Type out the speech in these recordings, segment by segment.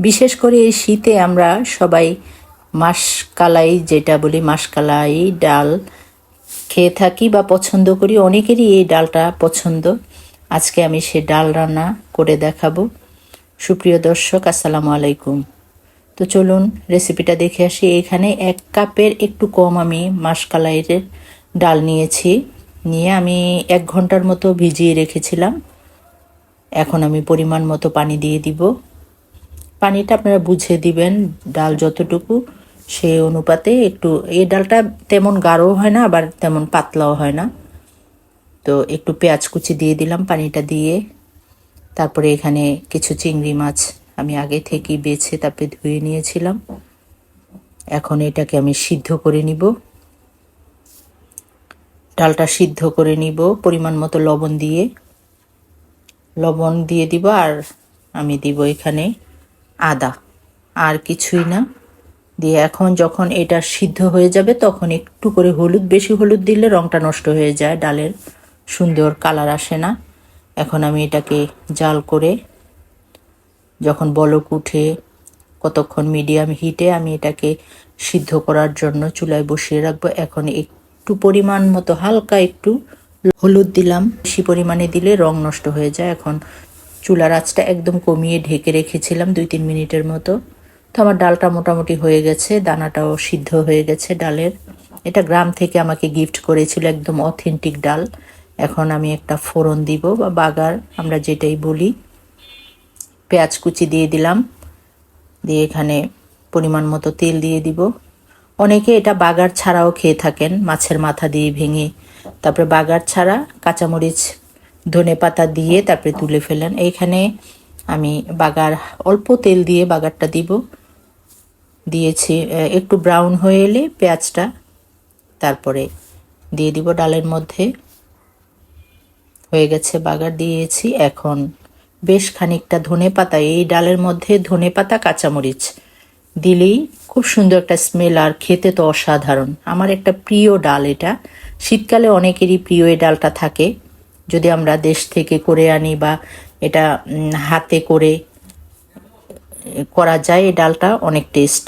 বিশেষ করে এই শীতে আমরা সবাই মাসকালাই যেটা বলি, মাসকালাই ডাল খেয়ে থাকি বা পছন্দ করি। অনেকেরই এই ডালটা পছন্দ। আজকে আমি সে ডাল রান্না করে দেখাবো। সুপ্রিয় দর্শক, আসসালামু আলাইকুম। তো চলুন রেসিপিটা দেখে আসি। এখানে এক কাপের একটু কম আমি মাসকালাইয়ের ডাল নিয়েছি। নিয়ে আমি এক ঘণ্টার মতো ভিজিয়ে রেখেছিলাম। এখন আমি পরিমাণ মতো পানি দিয়ে দিব। পানিটা আপনারা বুঝে দিবেন, ডাল যতটুকু সে অনুপাতে একটু, এই ডালটা তেমন গাঢ় হয় না, আবার তেমন পাতলাও হয় না। তো একটু পেঁয়াজ কুচি দিয়ে দিলাম পানিটা দিয়ে। তারপরে এখানে কিছু চিংড়ি মাছ আমি আগে থেকেই বেছে তারপরে ধুয়ে নিয়েছিলাম। এখন এটাকে আমি সিদ্ধ করে নিব। ডালটা সিদ্ধ করে নিব পরিমাণ মতো লবণ দিয়ে। লবণ দিয়ে দিব আর আমি দিব এখানে আদা। আর কিছুই না। দিয়ে এখন যখন এটা সিদ্ধ হয়ে যাবে, তখন একটু করে হলুদ, বেশি হলুদ দিলে রংটা নষ্ট হয়ে যায়, ডালের সুন্দর কালার আসে না। এখন আমি এটাকে জাল করে যখন বলক উঠে কতক্ষণ মিডিয়াম হিটে আমি এটাকে সিদ্ধ করার জন্য চুলায় বসিয়ে রাখব। এখন একটু পরিমাণ মতো হালকা একটু হলুদ দিলাম। বেশি পরিমাণে দিলে রং নষ্ট হয়ে যায়। এখন চুলার আঁচটা একদম কমিয়ে ঢেকে রেখেছিলাম দুই তিন মিনিটের মতো। তো আমার ডালটা মোটামুটি হয়ে গেছে, দানাটাও সিদ্ধ হয়ে গেছে ডালের। এটা গ্রাম থেকে আমাকে গিফট করেছিল একদম অথেন্টিক ডাল। এখন আমি একটা ফোড়ন দিব বা বাগার, আমরা যেটাই বলি। পেঁয়াজ কুচি দিয়ে দিলাম, দিয়ে এখানে পরিমাণ মতো তেল দিয়ে দিব। অনেকে এটা বাগার ছাড়াও খেয়ে থাকেন, মাছের মাথা দিয়ে ভেঙে। তারপরে বাগার ছাড়া কাঁচামরিচ ধনে পাতা দিয়ে তারপরে তুলে ফেলেন এইখানে আমি বাগার, অল্প তেল দিয়ে বাগারটা দিব। দিয়েছি একটু ব্রাউন হয়ে এলে পেঁয়াজটা তারপরে দিয়ে দিব ডালের মধ্যে। হয়ে গেছে বাগার, দিয়েছি এখন বেশ খানিকটা ধনে পাতা। এই ডালের মধ্যে ধনে পাতা, কাঁচামরিচ দিলেই খুব সুন্দর একটা স্মেল আর খেতে তো অসাধারণ। আমার একটা প্রিয় ডাল এটা। শীতকালে অনেকেরই প্রিয় এই ডালটা থাকে। যদি আমরা দেশ থেকে করে আনি বা এটা হাতে করে করা যায়, এই ডালটা অনেক টেস্ট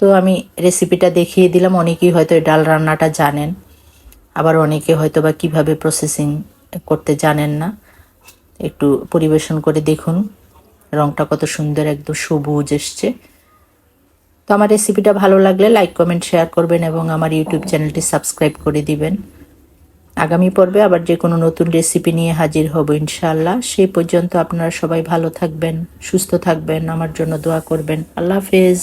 তো আমি রেসিপিটা দেখিয়ে দিলাম, অনেকেই হয়তো এই ডাল রান্নাটা জানেন, আবার অনেকে হয়তো বা কীভাবে প্রসেসিং করতে জানেন না। একটু পরিবেশন করে দেখুন, রংটা কত সুন্দর, একদম সবুজ এসছে। তো আমার রেসিপিটা ভালো লাগলে লাইক কমেন্ট শেয়ার করবেন এবং আমার ইউটিউব চ্যানেলটি সাবস্ক্রাইব করে দিবেন। আগামী পর্বে আবার যে কোনো নতুন রেসিপি নিয়ে হাজির হব ইনশাআল্লাহ। সেই পর্যন্ত আপনারা সবাই ভালো থাকবেন, সুস্থ থাকবেন, আমার জন্য দোয়া করবেন। আল্লাহ হাফেজ।